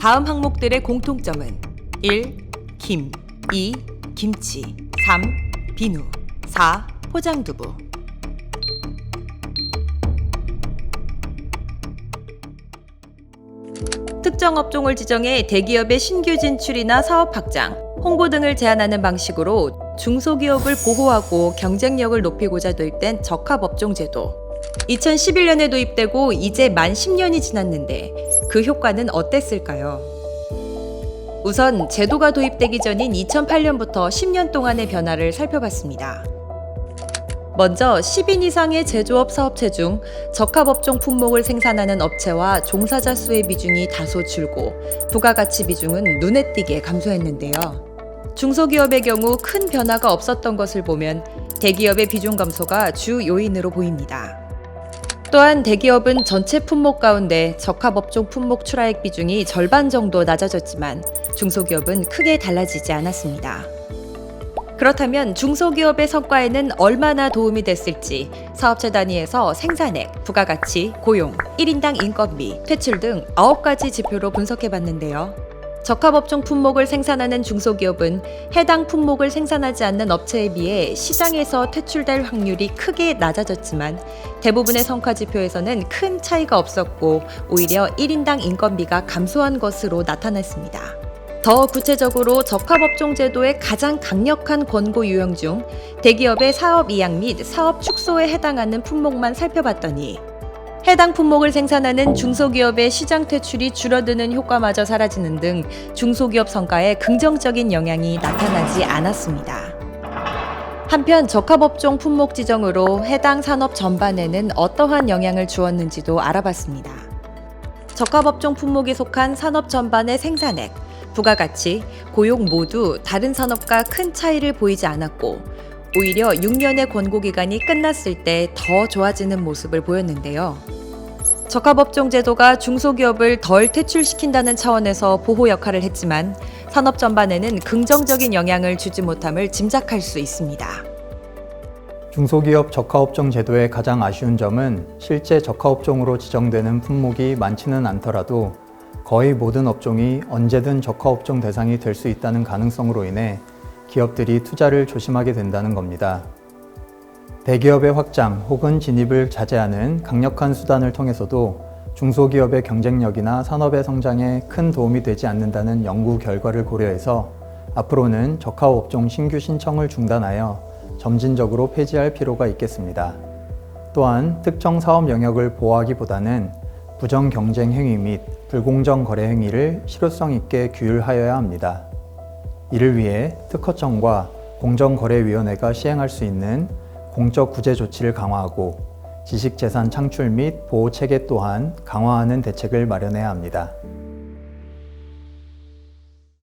다음 항목들의 공통점은 1. 김 2. 김치 3. 비누 4. 포장두부 특정 업종을 지정해 대기업의 신규 진출이나 사업 확장, 홍보 등을 제한하는 방식으로 중소기업을 보호하고 경쟁력을 높이고자 도입된 적합업종 제도. 2011년에 도입되고 이제 만 10년이 지났는데 그 효과는 어땠을까요? 우선 제도가 도입되기 전인 2008년부터 10년 동안의 변화를 살펴봤습니다. 먼저 10인 이상의 제조업 사업체 중 적합업종 품목을 생산하는 업체와 종사자 수의 비중이 다소 줄고 부가가치 비중은 눈에 띄게 감소했는데요. 중소기업의 경우 큰 변화가 없었던 것을 보면 대기업의 비중 감소가 주 요인으로 보입니다. 또한 대기업은 전체 품목 가운데 적합업종 품목 출하액 비중이 절반 정도 낮아졌지만 중소기업은 크게 달라지지 않았습니다. 그렇다면 중소기업의 성과에는 얼마나 도움이 됐을지 사업체 단위에서 생산액, 부가가치, 고용, 1인당 인건비, 퇴출 등 9가지 지표로 분석해 봤는데요. 적합업종 품목을 생산하는 중소기업은 해당 품목을 생산하지 않는 업체에 비해 시장에서 퇴출될 확률이 크게 낮아졌지만 대부분의 성과 지표에서는 큰 차이가 없었고 오히려 1인당 인건비가 감소한 것으로 나타났습니다. 더 구체적으로 적합업종 제도의 가장 강력한 권고 유형 중 대기업의 사업 이양 및 사업 축소에 해당하는 품목만 살펴봤더니 해당 품목을 생산하는 중소기업의 시장 퇴출이 줄어드는 효과마저 사라지는 등 중소기업 성과에 긍정적인 영향이 나타나지 않았습니다. 한편 적합업종 품목 지정으로 해당 산업 전반에는 어떠한 영향을 주었는지도 알아봤습니다. 적합업종 품목에 속한 산업 전반의 생산액, 부가가치, 고용 모두 다른 산업과 큰 차이를 보이지 않았고 오히려 6년의 권고 기간이 끝났을 때 더 좋아지는 모습을 보였는데요. 적합업종 제도가 중소기업을 덜 퇴출시킨다는 차원에서 보호 역할을 했지만 산업 전반에는 긍정적인 영향을 주지 못함을 짐작할 수 있습니다. 중소기업 적화업종 제도의 가장 아쉬운 점은 실제 적화업종으로 지정되는 품목이 많지는 않더라도 거의 모든 업종이 언제든 적화업종 대상이 될 수 있다는 가능성으로 인해 기업들이 투자를 조심하게 된다는 겁니다. 대기업의 확장 혹은 진입을 자제하는 강력한 수단을 통해서도 중소기업의 경쟁력이나 산업의 성장에 큰 도움이 되지 않는다는 연구 결과를 고려해서 앞으로는 적화업종 신규 신청을 중단하여 점진적으로 폐지할 필요가 있겠습니다. 또한 특정 사업 영역을 보호하기보다는 부정 경쟁 행위 및 불공정 거래 행위를 실효성 있게 규율하여야 합니다. 이를 위해 특허청과 공정거래위원회가 시행할 수 있는 공적 구제 조치를 강화하고 지식재산 창출 및 보호 체계 또한 강화하는 대책을 마련해야 합니다.